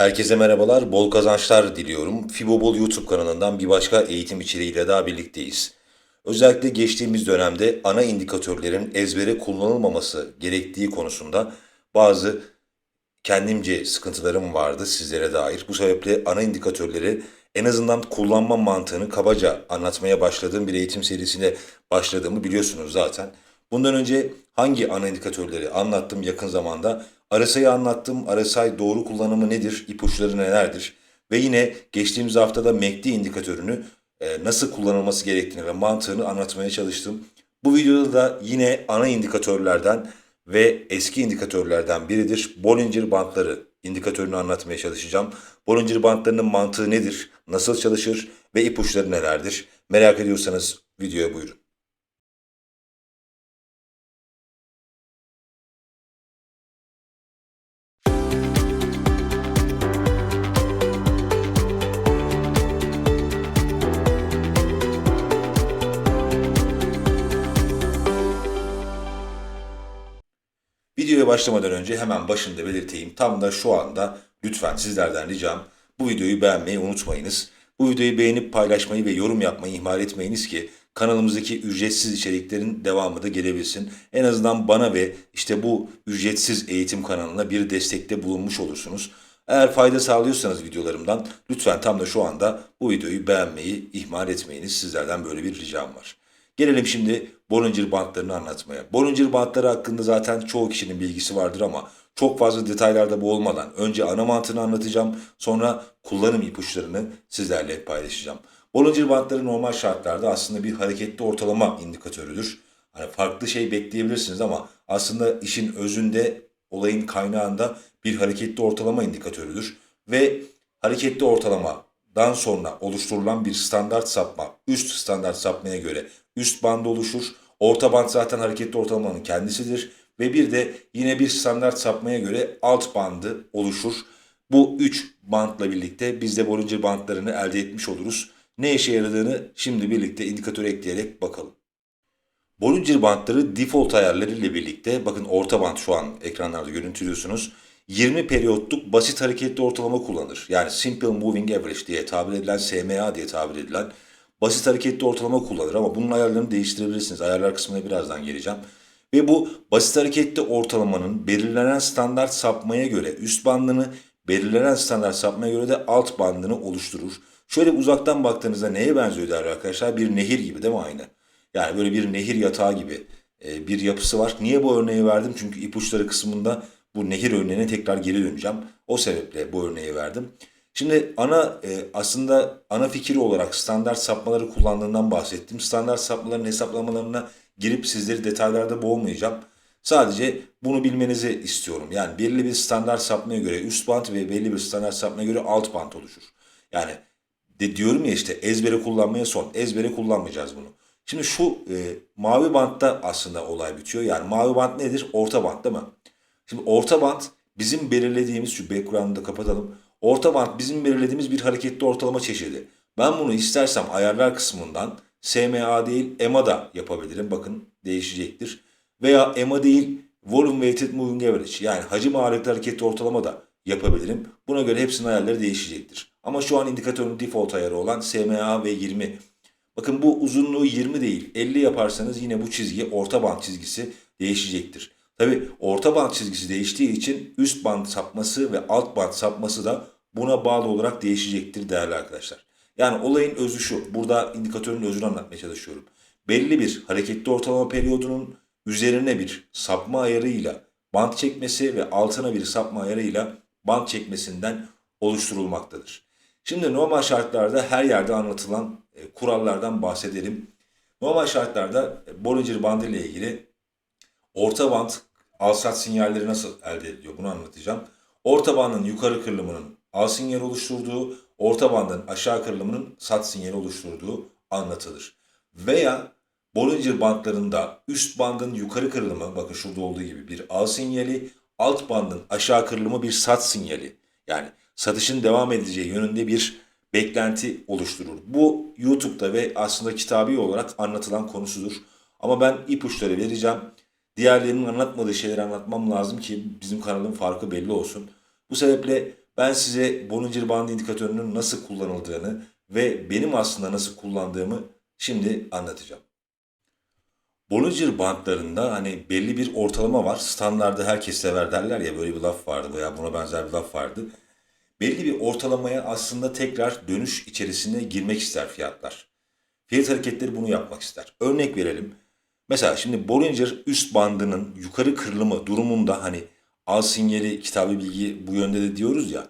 Herkese merhabalar, bol kazançlar diliyorum. Fibobol YouTube kanalından bir başka eğitim içeriğiyle daha birlikteyiz. Özellikle geçtiğimiz dönemde ana indikatörlerin ezbere kullanılmaması gerektiği konusunda bazı kendimce sıkıntılarım vardı sizlere dair. Bu sebeple ana indikatörleri en azından kullanma mantığını kabaca anlatmaya başladığım bir eğitim serisine başladığımı biliyorsunuz zaten. Bundan önce hangi ana indikatörleri anlattım yakın zamanda? RSI'yi anlattım. RSI doğru kullanımı nedir? İpuçları nelerdir? Ve yine geçtiğimiz haftada MACD indikatörünü e, nasıl kullanılması gerektiğini ve mantığını anlatmaya çalıştım. Bu videoda da yine ana indikatörlerden ve eski indikatörlerden biridir. Bollinger Bandları indikatörünü anlatmaya çalışacağım. Bollinger Bandlarının mantığı nedir? Nasıl çalışır? Ve ipuçları nelerdir? Merak ediyorsanız videoya buyurun. Videoya başlamadan önce hemen başında belirteyim. Tam da şu anda lütfen sizlerden ricam bu videoyu beğenmeyi unutmayınız. Bu videoyu beğenip paylaşmayı ve yorum yapmayı ihmal etmeyiniz ki kanalımızdaki ücretsiz içeriklerin devamı da gelebilsin. En azından bana ve işte bu ücretsiz eğitim kanalına bir destekte bulunmuş olursunuz. Eğer fayda sağlıyorsanız videolarımdan lütfen tam da şu anda bu videoyu beğenmeyi ihmal etmeyiniz. Sizlerden böyle bir ricam var. Gelelim şimdi Bollinger bantlarını anlatmaya. Bollinger bantları hakkında zaten çoğu kişinin bilgisi vardır ama çok fazla detaylarda bu olmadan önce ana mantığını anlatacağım. Sonra kullanım ipuçlarını sizlerle paylaşacağım. Bollinger bantları normal şartlarda aslında bir hareketli ortalama indikatörüdür. Hani farklı şey bekleyebilirsiniz ama aslında işin özünde olayın kaynağında bir hareketli ortalama indikatörüdür. Ve hareketli ortalamadan sonra oluşturulan bir standart sapma, üst standart sapmaya göre üst band oluşur. Orta band zaten hareketli ortalamanın kendisidir. Ve bir de yine bir standart sapmaya göre alt bandı oluşur. Bu üç bandla birlikte biz de Bollinger bandlarını elde etmiş oluruz. Ne işe yaradığını şimdi birlikte indikatör ekleyerek bakalım. Bollinger bandları default ayarları ile birlikte bakın orta band şu an ekranlarda görüntülüyorsunuz. 20 periyotluk basit hareketli ortalama kullanır. Yani Simple Moving Average diye tabir edilen SMA diye tabir edilen basit hareketli ortalama kullanır ama bunun ayarlarını değiştirebilirsiniz. Ayarlar kısmına birazdan geleceğim. Ve bu basit hareketli ortalamanın belirlenen standart sapmaya göre üst bandını, belirlenen standart sapmaya göre de alt bandını oluşturur. Şöyle uzaktan baktığınızda neye benziyor der arkadaşlar? Bir nehir gibi değil mi aynı? Yani böyle bir nehir yatağı gibi e, bir yapısı var. Niye bu örneği verdim? Çünkü ipuçları kısmında bu nehir örneğine tekrar geri döneceğim. O sebeple bu örneği verdim. Şimdi ana e, aslında ana fikri olarak standart sapmaları kullandığından bahsettim. Standart sapmaların hesaplamalarına girip sizleri detaylarda boğmayacağım. Sadece bunu bilmenizi istiyorum. Yani belli bir standart sapmaya göre üst bant ve belli bir standart sapmaya göre alt bant oluşur. Yani de diyorum ya işte ezbere kullanmaya son. Ezbere kullanmayacağız bunu. Şimdi şu e, mavi bantta aslında olay bitiyor. Yani mavi bant nedir? Orta bant değil mi? Şimdi orta bant bizim belirlediğimiz şu background'ı da kapatalım. Orta band bizim belirlediğimiz bir hareketli ortalama çeşidi. Ben bunu istersem ayarlar kısmından SMA değil EMA da yapabilirim. Bakın değişecektir. Veya EMA değil Volume Weighted Moving Average yani hacim ağırlıklı hareketli ortalama da yapabilirim. Buna göre hepsinin ayarları değişecektir. Ama şu an indikatörün default ayarı olan SMA ve 20. Bakın bu uzunluğu 20 değil 50 yaparsanız yine bu çizgi orta band çizgisi değişecektir. Tabi orta band çizgisi değiştiği için üst band sapması ve alt band sapması da buna bağlı olarak değişecektir değerli arkadaşlar. Yani olayın özü şu. Burada indikatörün özünü anlatmaya çalışıyorum. Belli bir hareketli ortalama periyodunun üzerine bir sapma ayarıyla band çekmesi ve altına bir sapma ayarıyla band çekmesinden oluşturulmaktadır. Şimdi normal şartlarda her yerde anlatılan e, kurallardan bahsedelim. Normal şartlarda e, Bollinger bandı ile ilgili orta band alsat sinyalleri nasıl elde ediliyor bunu anlatacağım. Orta bandın yukarı kırılımının al sinyal oluşturduğu, orta bandın aşağı kırılımının sat sinyal oluşturduğu anlatılır. Veya Bollinger bandlarında üst bandın yukarı kırılımı bakın şurada olduğu gibi bir al sinyali, alt bandın aşağı kırılımı bir sat sinyali. Yani satışın devam edeceği yönünde bir beklenti oluşturur. Bu YouTube'da ve aslında kitabi olarak anlatılan konusudur. Ama ben ipuçları vereceğim. Diğerlerinin anlatmadığı şeyleri anlatmam lazım ki bizim kanalın farkı belli olsun. Bu sebeple ben size Bollinger Band indikatörünün nasıl kullanıldığını ve benim aslında nasıl kullandığımı şimdi anlatacağım. Bollinger bandlarında hani belli bir ortalama var. Standardı herkes sever derler ya böyle bir laf vardı veya buna benzer bir laf vardı. Belli bir ortalamaya aslında tekrar dönüş içerisine girmek ister fiyatlar. Fiyat hareketleri bunu yapmak ister. Örnek verelim. Mesela şimdi Bollinger üst bandının yukarı kırılımı durumunda hani al sinyali kitabı bilgi bu yönde de diyoruz ya.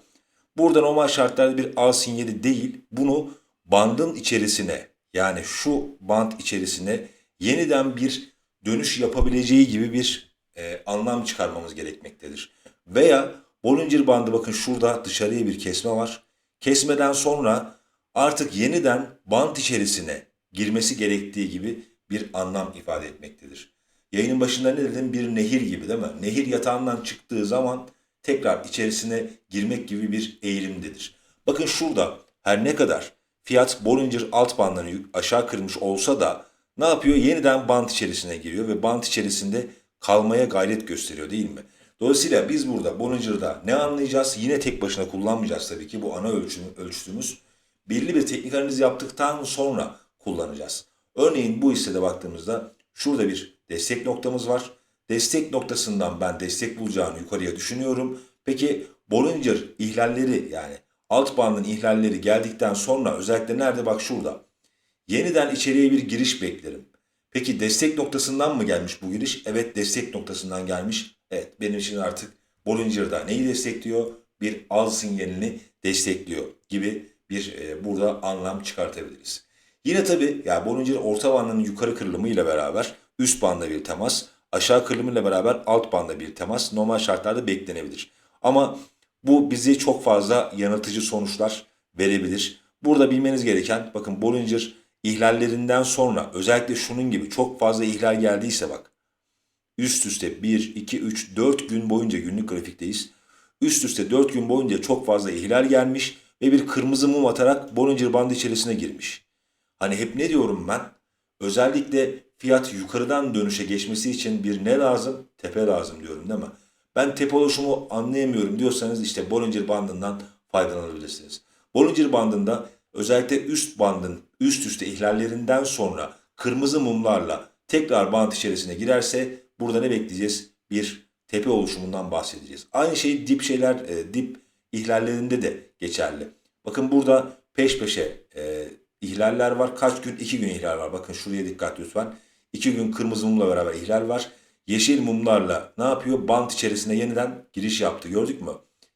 Burada normal şartlarda bir al sinyali değil bunu bandın içerisine yani şu band içerisine yeniden bir dönüş yapabileceği gibi bir e, anlam çıkarmamız gerekmektedir. Veya Bollinger bandı bakın şurada dışarıya bir kesme var. Kesmeden sonra artık yeniden band içerisine girmesi gerektiği gibi bir anlam ifade etmektedir. Yayının başında ne dedim? Bir nehir gibi değil mi? Nehir yatağından çıktığı zaman tekrar içerisine girmek gibi bir eğilimdedir. Bakın şurada her ne kadar fiyat Bollinger alt bandını aşağı kırmış olsa da ne yapıyor? Yeniden bant içerisine giriyor ve bant içerisinde kalmaya gayret gösteriyor değil mi? Dolayısıyla biz burada Bollinger'da ne anlayacağız? Yine tek başına kullanmayacağız tabii ki bu ana ölçüm, ölçtüğümüz. Belli bir teknik analiz yaptıktan sonra kullanacağız. Örneğin bu hissede baktığımızda şurada bir destek noktamız var. Destek noktasından ben destek bulacağını yukarıya düşünüyorum. Peki Bollinger ihlalleri yani alt bandın ihlalleri geldikten sonra özellikle nerede bak şurada. Yeniden içeriye bir giriş beklerim. Peki destek noktasından mı gelmiş bu giriş? Evet destek noktasından gelmiş. Evet benim için artık Bollinger'da neyi destekliyor? Bir al sinyalini destekliyor gibi bir e, burada anlam çıkartabiliriz. Yine tabi ya Bollinger orta bandının yukarı kırılımıyla beraber üst banda bir temas, aşağı kırılımıyla beraber alt banda bir temas normal şartlarda beklenebilir. Ama bu bizi çok fazla yanıltıcı sonuçlar verebilir. Burada bilmeniz gereken bakın Bollinger ihlallerinden sonra özellikle şunun gibi çok fazla ihlal geldiyse bak üst üste 1, 2, 3, 4 gün boyunca günlük grafikteyiz. Üst üste 4 gün boyunca çok fazla ihlal gelmiş ve bir kırmızı mum atarak Bollinger bandı içerisine girmiş. Hani hep ne diyorum ben? Özellikle fiyat yukarıdan dönüşe geçmesi için bir ne lazım? Tepe lazım diyorum değil mi? Ben tepe oluşumu anlayamıyorum diyorsanız işte Bollinger bandından faydalanabilirsiniz. Bollinger bandında özellikle üst bandın üst üste ihlallerinden sonra kırmızı mumlarla tekrar band içerisine girerse burada ne bekleyeceğiz? Bir tepe oluşumundan bahsedeceğiz. Aynı şey dip şeyler, e, dip ihlallerinde de geçerli. Bakın burada peş peşe e, ihlaller var. Kaç gün? İki gün ihlal var. Bakın şuraya dikkat lütfen. İki gün kırmızı mumla beraber ihlal var. Yeşil mumlarla ne yapıyor? Bant içerisine yeniden giriş yaptı. Gördük mü?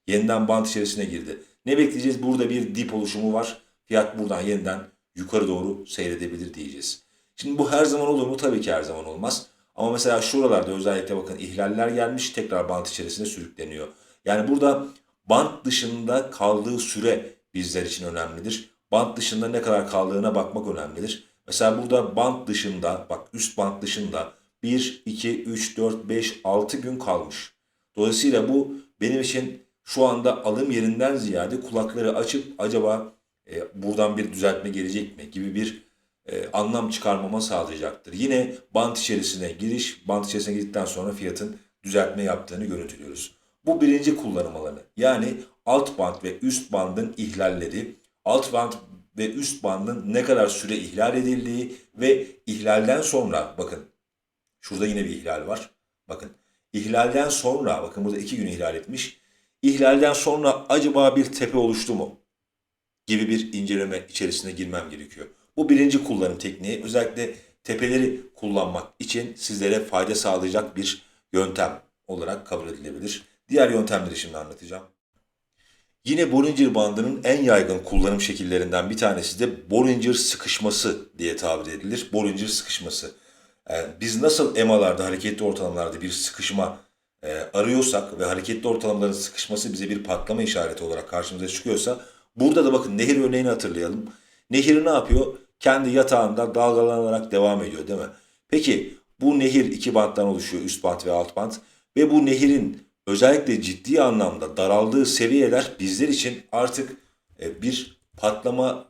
Yeniden bant içerisine girdi. Ne bekleyeceğiz? Burada bir dip oluşumu var. Fiyat buradan yeniden yukarı doğru seyredebilir diyeceğiz. Şimdi bu her zaman olur mu? Tabii ki her zaman olmaz. Ama mesela şuralarda özellikle bakın ihlaller gelmiş tekrar bant içerisine sürükleniyor. Yani burada bant dışında kaldığı süre bizler için önemlidir. Bant dışında ne kadar kaldığına bakmak önemlidir. Mesela burada bant dışında bak üst bant dışında 1, 2, 3, 4, 5, 6 gün kalmış. Dolayısıyla bu benim için şu anda alım yerinden ziyade kulakları açıp acaba e, buradan bir düzeltme gelecek mi gibi bir e, anlam çıkarmama sağlayacaktır. Yine bant içerisine giriş, bant içerisine girdikten sonra fiyatın düzeltme yaptığını görüntülüyoruz. Bu birinci kullanım alanı. Yani alt band ve üst bandın ihlalleri, alt band ve üst bandın ne kadar süre ihlal edildiği ve ihlalden sonra bakın şurada yine bir ihlal var. Bakın ihlalden sonra bakın burada iki gün ihlal etmiş. İhlalden sonra acaba bir tepe oluştu mu? Gibi bir inceleme içerisine girmem gerekiyor. Bu birinci kullanım tekniği. Özellikle tepeleri kullanmak için sizlere fayda sağlayacak bir yöntem olarak kabul edilebilir. Diğer yöntemleri şimdi anlatacağım. Yine Bollinger bandının en yaygın kullanım şekillerinden bir tanesi de Bollinger sıkışması diye tabir edilir. Bollinger sıkışması. Yani biz nasıl EMA'larda, hareketli ortalamalarda bir sıkışma e, arıyorsak ve hareketli ortalamaların sıkışması bize bir patlama işareti olarak karşımıza çıkıyorsa burada da bakın nehir örneğini hatırlayalım. Nehir ne yapıyor? Kendi yatağında dalgalanarak devam ediyor değil mi? Peki bu nehir iki banttan oluşuyor üst bant ve alt bant ve bu nehirin özellikle ciddi anlamda daraldığı seviyeler bizler için artık e, bir patlamaya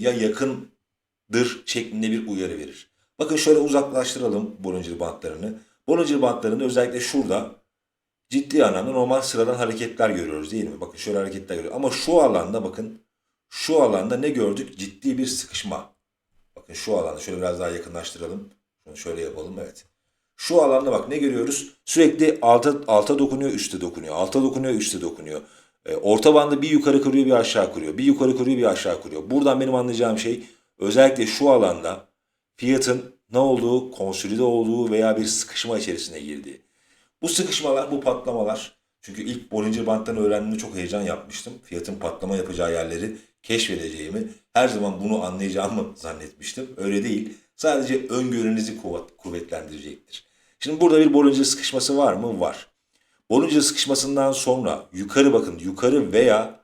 yakındır şeklinde bir uyarı verir. Bakın şöyle uzaklaştıralım Bollinger bantlarını. Bollinger bantlarında özellikle şurada ciddi anlamda normal sıradan hareketler görüyoruz değil mi? Bakın şöyle hareketler görüyoruz. Ama şu alanda bakın şu alanda ne gördük? Ciddi bir sıkışma. Bakın şu alanda şöyle biraz daha yakınlaştıralım. Şunu şöyle yapalım evet. Şu alanda bak ne görüyoruz? Sürekli alta, alta dokunuyor, üste dokunuyor. Alta dokunuyor, üste dokunuyor. E, orta bandı bir yukarı kırıyor, bir aşağı kırıyor. Bir yukarı kırıyor, bir aşağı kırıyor. Buradan benim anlayacağım şey özellikle şu alanda fiyatın ne olduğu, konsolide olduğu veya bir sıkışma içerisine girdiği. Bu sıkışmalar, bu patlamalar çünkü ilk Bollinger Band'dan öğrendiğimde çok heyecan yapmıştım. Fiyatın patlama yapacağı yerleri keşfedeceğimi, her zaman bunu anlayacağımı zannetmiştim. Öyle değil. Sadece öngörünüzü kuvvet, kuvvetlendirecektir. Şimdi burada bir Bollinger sıkışması var mı? Var. Bollinger sıkışmasından sonra yukarı bakın, yukarı veya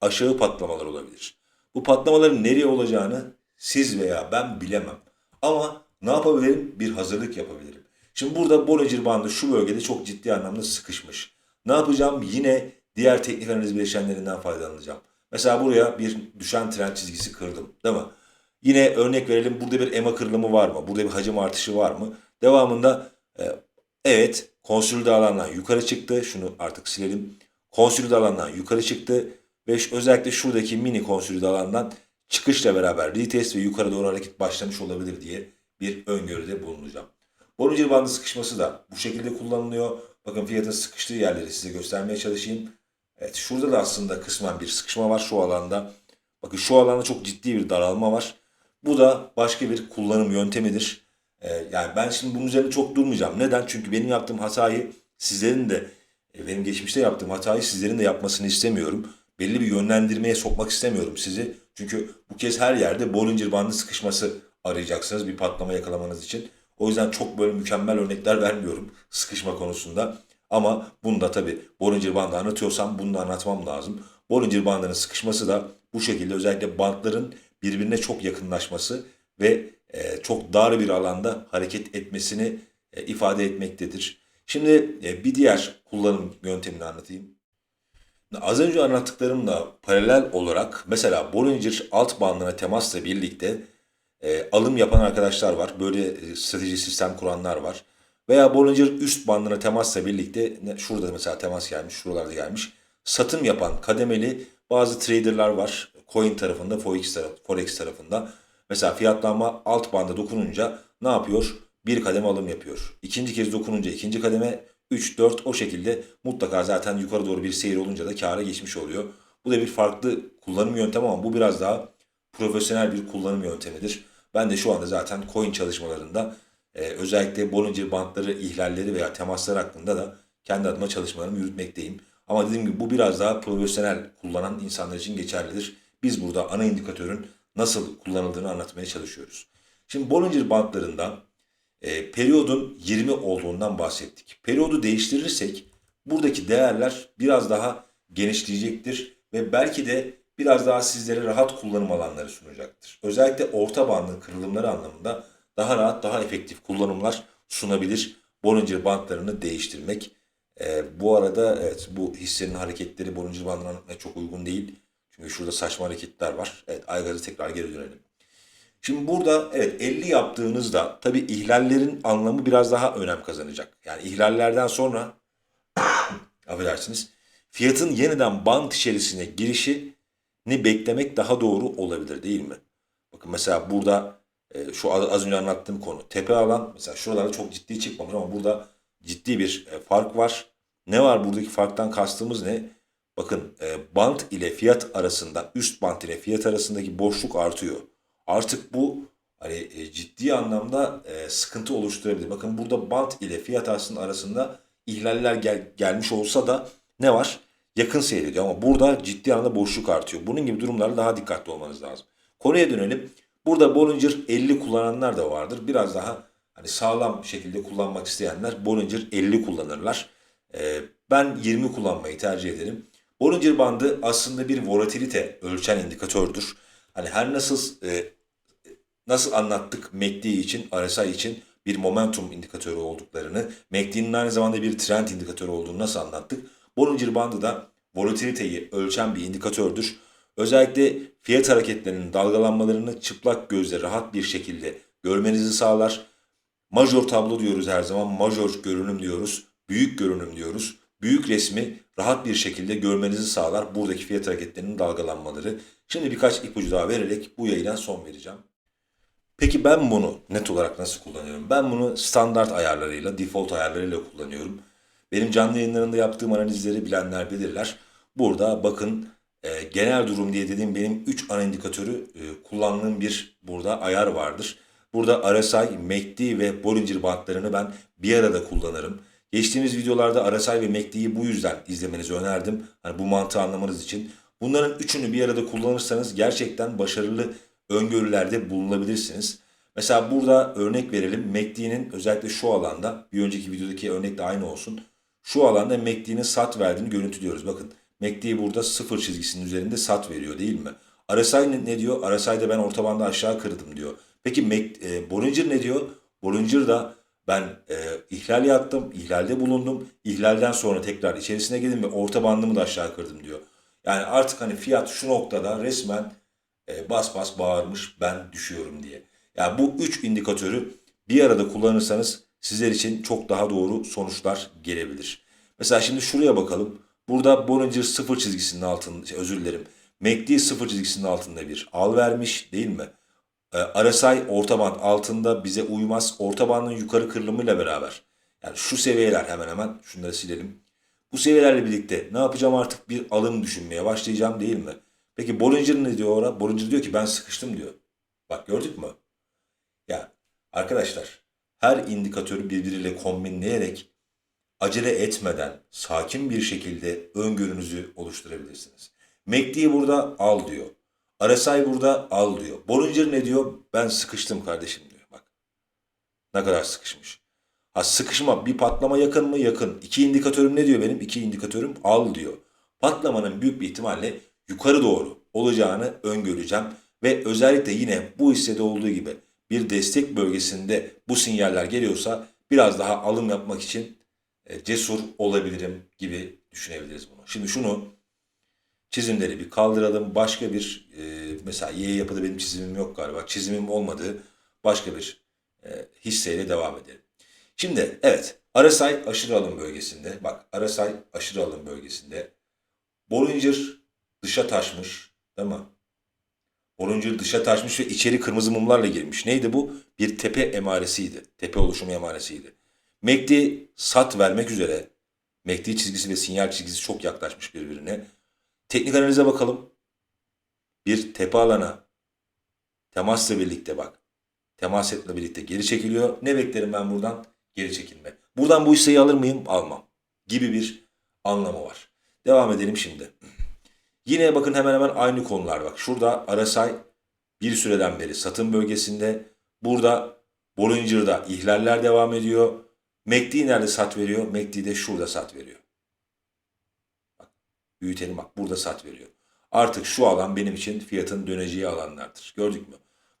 aşağı patlamalar olabilir. Bu patlamaların nereye olacağını siz veya ben bilemem. Ama ne yapabilirim? Bir hazırlık yapabilirim. Şimdi burada Bollinger bandı şu bölgede çok ciddi anlamda sıkışmış. Ne yapacağım? Yine diğer teknik analiz bileşenlerinden faydalanacağım. Mesela buraya bir düşen trend çizgisi kırdım. Değil mi? Yine örnek verelim. Burada bir EMA kırılımı var mı? Burada bir hacim artışı var mı? Devamında evet konsolide alandan yukarı çıktı. Şunu artık silelim. Konsolide alandan yukarı çıktı. Ve özellikle şuradaki mini konsolide alandan çıkışla beraber retest ve yukarı doğru hareket başlamış olabilir diye bir öngörüde bulunacağım. Bollinger bandı sıkışması da bu şekilde kullanılıyor. Bakın fiyatın sıkıştığı yerleri size göstermeye çalışayım. Evet şurada da aslında kısmen bir sıkışma var şu alanda. Bakın şu alanda çok ciddi bir daralma var. Bu da başka bir kullanım yöntemidir. Ee, yani ben şimdi bunun üzerine çok durmayacağım. Neden? Çünkü benim yaptığım hatayı sizlerin de e, benim geçmişte yaptığım hatayı sizlerin de yapmasını istemiyorum. Belli bir yönlendirmeye sokmak istemiyorum sizi. Çünkü bu kez her yerde Bollinger bandı sıkışması arayacaksınız bir patlama yakalamanız için. O yüzden çok böyle mükemmel örnekler vermiyorum sıkışma konusunda. Ama bunu da tabii Bollinger bandı anlatıyorsam bunu da anlatmam lazım. Bollinger bandının sıkışması da bu şekilde özellikle bantların birbirine çok yakınlaşması ve e, çok dar bir alanda hareket etmesini e, ifade etmektedir. Şimdi e, bir diğer kullanım yöntemini anlatayım. Az önce anlattıklarımla paralel olarak mesela Bollinger alt bandına temasla birlikte e, alım yapan arkadaşlar var. Böyle e, strateji sistem kuranlar var. Veya Bollinger üst bandına temasla birlikte şurada mesela temas gelmiş, şuralarda gelmiş. Satım yapan kademeli bazı traderlar var. Coin tarafında, Forex, taraf, Forex tarafında. Mesela fiyatlanma alt banda dokununca ne yapıyor? Bir kademe alım yapıyor. İkinci kez dokununca ikinci kademe 3, 4 o şekilde mutlaka zaten yukarı doğru bir seyir olunca da kâra geçmiş oluyor. Bu da bir farklı kullanım yöntemi ama bu biraz daha profesyonel bir kullanım yöntemidir. Ben de şu anda zaten coin çalışmalarında e, özellikle Bollinger bantları ihlalleri veya temaslar hakkında da kendi adıma çalışmalarımı yürütmekteyim. Ama dediğim gibi bu biraz daha profesyonel kullanan insanlar için geçerlidir. Biz burada ana indikatörün nasıl kullanıldığını anlatmaya çalışıyoruz. Şimdi Bollinger bantlarında e, periyodun 20 olduğundan bahsettik. Periyodu değiştirirsek buradaki değerler biraz daha genişleyecektir ve belki de biraz daha sizlere rahat kullanım alanları sunacaktır. Özellikle orta bandın kırılımları anlamında daha rahat, daha efektif kullanımlar sunabilir. Bollinger bantlarını değiştirmek. E, bu arada evet bu hissenin hareketleri Bollinger bandına çok uygun değil. Çünkü şurada saçma hareketler var. Evet Aygaz'a tekrar geri dönelim. Şimdi burada evet 50 yaptığınızda tabii ihlallerin anlamı biraz daha önem kazanacak. Yani ihlallerden sonra affedersiniz fiyatın yeniden bant içerisine girişini beklemek daha doğru olabilir değil mi? Bakın mesela burada e, şu az önce anlattığım konu tepe alan mesela şuralarda çok ciddi çıkmamış ama burada ciddi bir e, fark var. Ne var buradaki farktan kastımız ne? Bakın e, bant ile fiyat arasında üst bant ile fiyat arasındaki boşluk artıyor. Artık bu hani e, ciddi anlamda e, sıkıntı oluşturabilir. Bakın burada bant ile fiyat arasında arasında ihlaller gel- gelmiş olsa da ne var? Yakın seyrediyor ama burada ciddi anlamda boşluk artıyor. Bunun gibi durumlarda daha dikkatli olmanız lazım. Konuya dönelim. Burada Bollinger 50 kullananlar da vardır. Biraz daha hani sağlam şekilde kullanmak isteyenler Bollinger 50 kullanırlar. Ee, ben 20 kullanmayı tercih ederim. Bollinger bandı aslında bir volatilite ölçen indikatördür. Hani her nasıl e, nasıl anlattık MACD için, RSI için bir momentum indikatörü olduklarını, MACD'nin aynı zamanda bir trend indikatörü olduğunu nasıl anlattık? Bollinger bandı da volatiliteyi ölçen bir indikatördür. Özellikle fiyat hareketlerinin dalgalanmalarını çıplak gözle rahat bir şekilde görmenizi sağlar. Major tablo diyoruz her zaman. Major görünüm diyoruz. Büyük görünüm diyoruz. Büyük resmi rahat bir şekilde görmenizi sağlar buradaki fiyat hareketlerinin dalgalanmaları. Şimdi birkaç ipucu daha vererek bu yayına son vereceğim. Peki ben bunu net olarak nasıl kullanıyorum? Ben bunu standart ayarlarıyla, default ayarlarıyla kullanıyorum. Benim canlı yayınlarında yaptığım analizleri bilenler bilirler. Burada bakın e, genel durum diye dediğim benim 3 ana indikatörü e, kullandığım bir burada ayar vardır. Burada RSI, MACD ve Bollinger bandlarını ben bir arada kullanırım. Geçtiğimiz videolarda RSI ve MACD'yi bu yüzden izlemenizi önerdim. Hani bu mantığı anlamanız için. Bunların üçünü bir arada kullanırsanız gerçekten başarılı öngörülerde bulunabilirsiniz. Mesela burada örnek verelim. MACD'nin özellikle şu alanda bir önceki videodaki örnek de aynı olsun. Şu alanda MACD'nin sat verdiğini görüntülüyoruz. Bakın MACD burada sıfır çizgisinin üzerinde sat veriyor değil mi? RSI ne, diyor? RSI'de ben orta aşağı kırdım diyor. Peki Mac, e, Bollinger ne diyor? Bollinger da ben e, ihlal yaptım, ihlalde bulundum. İhlalden sonra tekrar içerisine girdim ve orta bandımı da aşağı kırdım diyor. Yani artık hani fiyat şu noktada resmen e, bas bas bağırmış ben düşüyorum diye. Yani bu üç indikatörü bir arada kullanırsanız sizler için çok daha doğru sonuçlar gelebilir. Mesela şimdi şuraya bakalım. Burada Bollinger sıfır çizgisinin altında, şey, özür dilerim. MACD sıfır çizgisinin altında bir al vermiş değil mi? E, RSI orta band altında bize uymaz. Orta bandın yukarı kırılımıyla beraber. Yani şu seviyeler hemen hemen şunları silelim. Bu seviyelerle birlikte ne yapacağım artık bir alım düşünmeye başlayacağım değil mi? Peki Bollinger ne diyor orada? Bollinger diyor ki ben sıkıştım diyor. Bak gördük mü? Ya arkadaşlar her indikatörü birbiriyle kombinleyerek acele etmeden sakin bir şekilde öngörünüzü oluşturabilirsiniz. MACD burada al diyor. RSI burada al diyor. Bollinger ne diyor? Ben sıkıştım kardeşim diyor. Bak ne kadar sıkışmış. Ha sıkışma bir patlama yakın mı? Yakın. İki indikatörüm ne diyor benim? İki indikatörüm al diyor. Patlamanın büyük bir ihtimalle yukarı doğru olacağını öngöreceğim. Ve özellikle yine bu hissede olduğu gibi bir destek bölgesinde bu sinyaller geliyorsa biraz daha alım yapmak için e, cesur olabilirim gibi düşünebiliriz bunu. Şimdi şunu çizimleri bir kaldıralım. Başka bir e, mesela Y yapıda benim çizimim yok galiba. Çizimim olmadığı başka bir e, hisseyle devam edelim. Şimdi evet RSI aşırı alım bölgesinde. Bak RSI aşırı alım bölgesinde. Bollinger dışa taşmış. Değil mi? Bollinger dışa taşmış ve içeri kırmızı mumlarla girmiş. Neydi bu? Bir tepe emaresiydi. Tepe oluşumu emaresiydi. MACD sat vermek üzere. MACD çizgisi ve sinyal çizgisi çok yaklaşmış birbirine. Teknik analize bakalım. Bir tepe alana temasla birlikte bak. Temas etme birlikte geri çekiliyor. Ne beklerim ben buradan? Geri çekilme. Buradan bu hisseyi alır mıyım? Almam. Gibi bir anlamı var. Devam edelim şimdi. Yine bakın hemen hemen aynı konular bak. Şurada RSI bir süreden beri satım bölgesinde. Burada Bollinger'da ihlaller devam ediyor. MACD nerede sat veriyor? MACD de şurada sat veriyor. Büyütelim bak burada sat veriyor. Artık şu alan benim için fiyatın döneceği alanlardır. Gördük mü?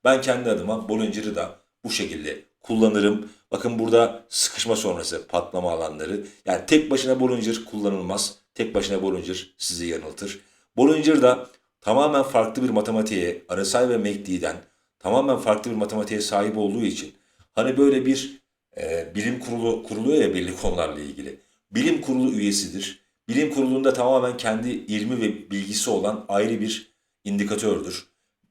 Ben kendi adıma Bollinger'ı da bu şekilde kullanırım. Bakın burada sıkışma sonrası patlama alanları. Yani tek başına Bollinger kullanılmaz. Tek başına Bollinger sizi yanıltır. Bollinger da tamamen farklı bir matematiğe, RSI ve MACD'den tamamen farklı bir matematiğe sahip olduğu için hani böyle bir e, bilim kurulu kuruluyor ya belli konularla ilgili. Bilim kurulu üyesidir. Bilim kurulunda tamamen kendi ilmi ve bilgisi olan ayrı bir indikatördür.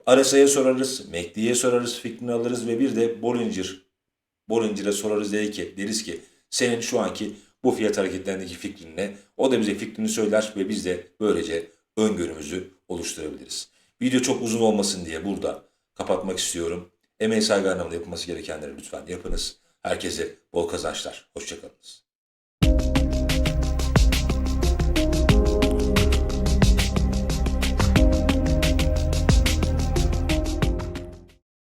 RSI'ye sorarız, MACD'ye sorarız, fikrini alırız ve bir de Bollinger Bollinger'e sorarız dedi ki, deriz ki senin şu anki bu fiyat hareketlerindeki fikrin ne? O da bize fikrini söyler ve biz de böylece öngörümüzü oluşturabiliriz. Video çok uzun olmasın diye burada kapatmak istiyorum. Emeği saygı anlamında yapılması gerekenleri lütfen yapınız. Herkese bol kazançlar. Hoşçakalınız.